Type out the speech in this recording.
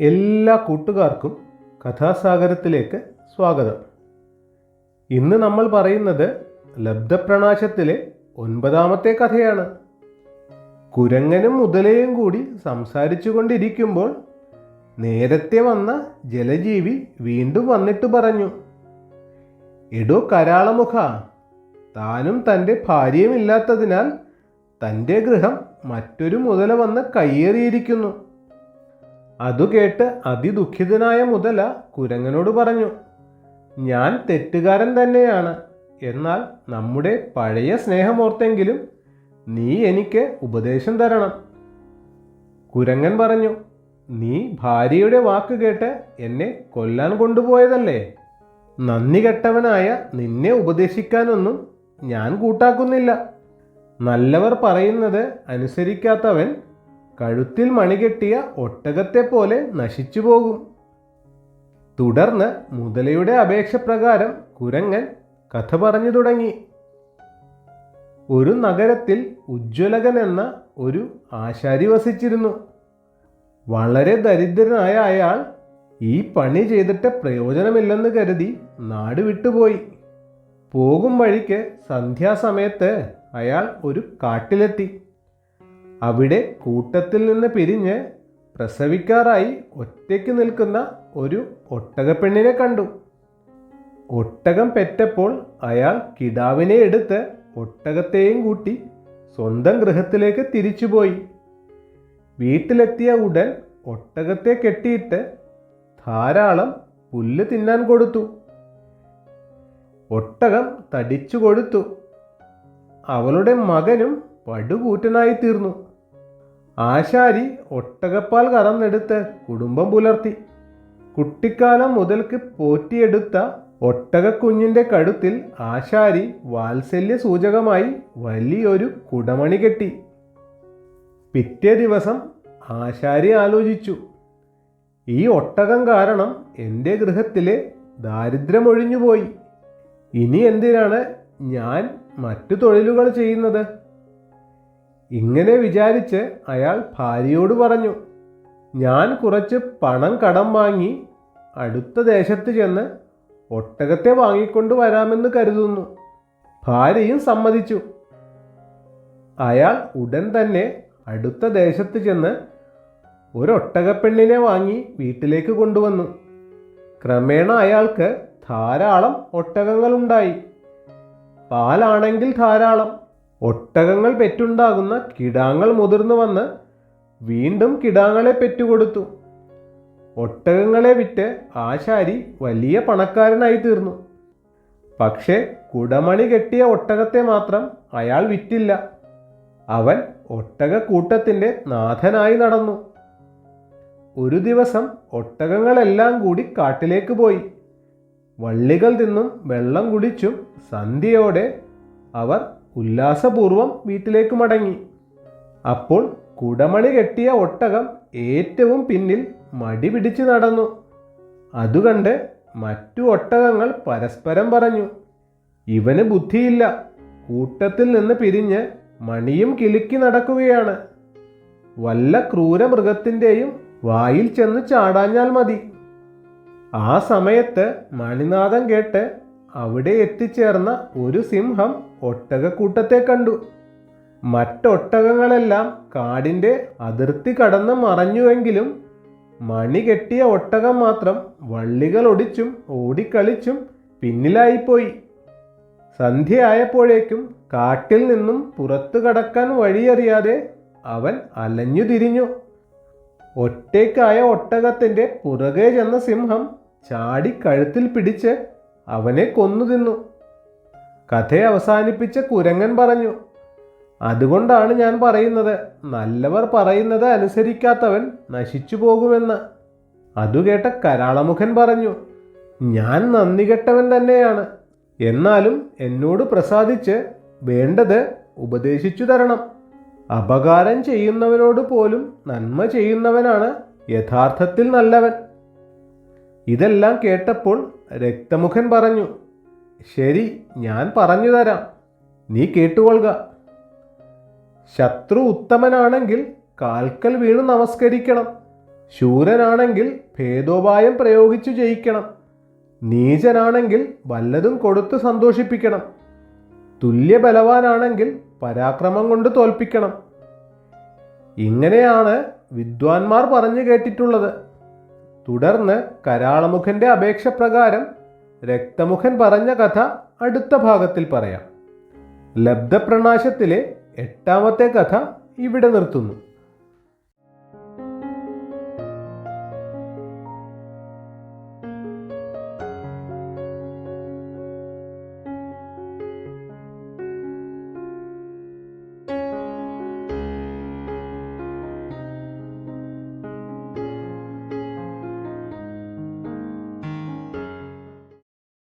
എല്ലാ കൂട്ടുകാർക്കും കഥാസാഗരത്തിലേക്ക് സ്വാഗതം. ഇന്ന് നമ്മൾ പറയുന്നത് ലബ്ധപ്രണാശത്തിലെ ഒൻപതാമത്തെ കഥയാണ്. കുരങ്ങനും മുതലയും കൂടി സംസാരിച്ചു കൊണ്ടിരിക്കുമ്പോൾ നേരത്തെ വന്ന ജലജീവി വീണ്ടും വന്നിട്ട് പറഞ്ഞു എടോ കരാളമുഖ താനും തന്റെ ഭാര്യയും ഇല്ലാത്തതിനാൽ തന്റെ ഗൃഹം മറ്റൊരു മുതല വന്ന് കയ്യേറിയിരിക്കുന്നു. അതു കേട്ട് അതിദുഃഖിതനായ മുതല കുരങ്ങനോട് പറഞ്ഞു ഞാൻ തെറ്റുകാരൻ തന്നെയാണ്. എന്നാൽ നമ്മുടെ പഴയ സ്നേഹമോർത്തെങ്കിലും നീ എനിക്ക് ഉപദേശം തരണം. കുരങ്ങൻ പറഞ്ഞു നീ ഭാര്യയുടെ വാക്ക് കേട്ട് എന്നെ കൊല്ലാൻ കൊണ്ടുപോയതല്ലേ? നന്ദി കെട്ടവനായ നിന്നെ ഉപദേശിക്കാനൊന്നും ഞാൻ കൂട്ടാക്കുന്നില്ല. നല്ലവർ പറയുന്നത് അനുസരിക്കാത്തവൻ കഴുത്തിൽ മണികെട്ടിയ ഒട്ടകത്തെ പോലെ നശിച്ചു പോകും തുടർന്ന് മുതലയുടെ അപേക്ഷ പ്രകാരം കുരങ്ങൻ കഥ പറഞ്ഞു തുടങ്ങി. ഒരു നഗരത്തിൽ ഉജ്ജ്വലകൻ എന്ന ഒരു ആശാരി വസിച്ചിരുന്നു. വളരെ ദരിദ്രനായ അയാൾ ഈ പണി ചെയ്തിട്ട് പ്രയോജനമില്ലെന്ന് കരുതി നാട് വിട്ടുപോയി. പോകും വഴിക്ക് സന്ധ്യാസമയത്ത് അയാൾ ഒരു കാട്ടിലെത്തി. അവിടെ കൂട്ടത്തിൽ നിന്ന് പിരിഞ്ഞ് പ്രസവിക്കാറായി ഒറ്റയ്ക്ക് നിൽക്കുന്ന ഒരു ഒട്ടകപ്പെണ്ണിനെ കണ്ടു. ഒട്ടകം പെറ്റപ്പോൾ അയാൾ കിടാവിനെ എടുത്ത് ഒട്ടകത്തെയും കൂട്ടി സ്വന്തം ഗൃഹത്തിലേക്ക് തിരിച്ചുപോയി. വീട്ടിലെത്തിയ ഉടൻ ഒട്ടകത്തെ കെട്ടിയിട്ട് ധാരാളം പുല്ല് തിന്നാൻ കൊടുത്തു. ഒട്ടകം തടിച്ചു കൊടുത്തു അവളുടെ മകനും പടുകൂറ്റനായി തീർന്നു. ആശാരി ഒട്ടകപ്പാൽ കറന്നെടുത്ത് കുടുംബം പുലർത്തി. കുട്ടിക്കാലം മുതൽക്ക് പോറ്റിയെടുത്ത ഒട്ടകക്കുഞ്ഞിന്റെ കഴുത്തിൽ ആശാരി വാത്സല്യ സൂചകമായി വലിയൊരു കുടമണി കെട്ടി. പിറ്റേ ദിവസം ആശാരി ആലോചിച്ചു ഈ ഒട്ടകം കാരണം എന്റെ ഗൃഹത്തിലെ ദാരിദ്ര്യമൊഴിഞ്ഞുപോയി ഇനി എന്തിനാണ് ഞാൻ മറ്റു തൊഴിലുകൾ ചെയ്യുന്നത്? ഇങ്ങനെ വിചാരിച്ച് അയാൾ ഭാര്യയോട് പറഞ്ഞു ഞാൻ കുറച്ച് പണം കടം വാങ്ങി അടുത്ത ദേശത്ത് ചെന്ന് ഒട്ടകത്തെ വാങ്ങിക്കൊണ്ട് വരാമെന്ന് കരുതുന്നു. ഭാര്യയും സമ്മതിച്ചു. അയാൾ ഉടൻ തന്നെ അടുത്ത ദേശത്ത് ചെന്ന് ഒരൊട്ടകപ്പെണ്ണിനെ വാങ്ങി വീട്ടിലേക്ക് കൊണ്ടുവന്നു. ക്രമേണ അയാൾക്ക് ധാരാളം ഒട്ടകങ്ങളുണ്ടായി. പാലാണെങ്കിൽ ധാരാളം ഒട്ടകങ്ങൾ പെറ്റുണ്ടാകുന്ന കിടാങ്ങൾ മുതിർന്നു വന്ന് വീണ്ടും കിടാങ്ങളെ പെറ്റുകൊടുത്തു. ഒട്ടകങ്ങളെ വിറ്റ് ആശാരി വലിയ പണക്കാരനായി തീർന്നു. പക്ഷേ കുടമണി കെട്ടിയ ഒട്ടകത്തെ മാത്രം അയാൾ വിറ്റില്ല. അവൻ ഒട്ടകക്കൂട്ടത്തിന്റെ നാഥനായി നടന്നു. ഒരു ദിവസം ഒട്ടകങ്ങളെല്ലാം കൂടി കാട്ടിലേക്ക് പോയി. വള്ളികൾ തിന്നും വെള്ളം കുടിച്ചും സന്ധ്യയോടെ അവർ ഉല്ലാസപൂർവം വീട്ടിലേക്ക് മടങ്ങി. അപ്പോൾ കുടമണി കെട്ടിയ ഒട്ടകം ഏറ്റവും പിന്നിൽ മടി പിടിച്ച് നടന്നു. അതുകണ്ട് മറ്റു ഒട്ടകങ്ങൾ പരസ്പരം പറഞ്ഞു ഇവന് ബുദ്ധിയില്ല. കൂട്ടത്തിൽ നിന്ന് പിരിഞ്ഞ് മണിയും കിലുക്കി നടക്കുകയാണ്. വല്ല ക്രൂരമൃഗത്തിന്റെയും വായിൽ ചെന്ന് ചാടാഞ്ഞാൽ മതി. ആ സമയത്ത് മണിനാഥം കേട്ട് അവിടെ എത്തിച്ചേർന്ന ഒരു സിംഹം ഒട്ടകക്കൂട്ടത്തെ കണ്ടു. മറ്റൊട്ടകങ്ങളെല്ലാം കാടിന്റെ അതിർത്തി കടന്ന് മറഞ്ഞുവെങ്കിലും മണി കെട്ടിയ ഒട്ടകം മാത്രം വള്ളികൾ ഒടിച്ചും ഓടിക്കളിച്ചും പിന്നിലായിപ്പോയി. സന്ധ്യയായപ്പോഴേക്കും കാട്ടിൽ നിന്നും പുറത്തു കടക്കാൻ വഴിയറിയാതെ അവൻ അലഞ്ഞു തിരിഞ്ഞു. ഒറ്റയ്ക്കായ ഒട്ടകത്തിന്റെ പുറകെ ചെന്ന സിംഹം ചാടി കഴുത്തിൽ പിടിച്ച് അവനെ കൊന്നു തിന്നു. കഥയെ അവസാനിപ്പിച്ച കുരങ്ങൻ പറഞ്ഞു അതുകൊണ്ടാണ് ഞാൻ പറയുന്നത് നല്ലവർ പറയുന്നത് അനുസരിക്കാത്തവൻ നശിച്ചു പോകുമെന്ന്. അതുകേട്ട കരാളമുഖൻ പറഞ്ഞു ഞാൻ നന്ദി കെട്ടവൻ തന്നെയാണ്. എന്നാലും എന്നോട് പ്രസാദിച്ച് വേണ്ടത് ഉപദേശിച്ചു തരണം. അപകാരം ചെയ്യുന്നവനോട് പോലും നന്മ ചെയ്യുന്നവനാണ് യഥാർത്ഥത്തിൽ നല്ലവൻ. ഇതെല്ലാം കേട്ടപ്പോൾ രക്തമുഖൻ പറഞ്ഞു ശരി ഞാൻ പറഞ്ഞു തരാം. നീ കേട്ടുകൊള്ളുക. ശത്രു ഉത്തമനാണെങ്കിൽ കാൽക്കൽ വീണു നമസ്കരിക്കണം. ശൂരനാണെങ്കിൽ ഭേദോപായം പ്രയോഗിച്ചു ജയിക്കണം. നീചനാണെങ്കിൽ വല്ലതും കൊടുത്ത് സന്തോഷിപ്പിക്കണം. തുല്യ ബലവാനാണെങ്കിൽ പരാക്രമം കൊണ്ട് തോൽപ്പിക്കണം. ഇങ്ങനെയാണ് വിദ്വാൻമാർ പറഞ്ഞു കേട്ടിട്ടുള്ളത്. തുടർന്ന് കരാളമുഖന്റെ അപേക്ഷ പ്രകാരം രക്തമുഖൻ പറഞ്ഞ കഥ അടുത്ത ഭാഗത്തിൽ പറയാം. ലബ്ധപ്രണാശത്തിലെ എട്ടാമത്തെ കഥ ഇവിടെ നിർത്തുന്നു.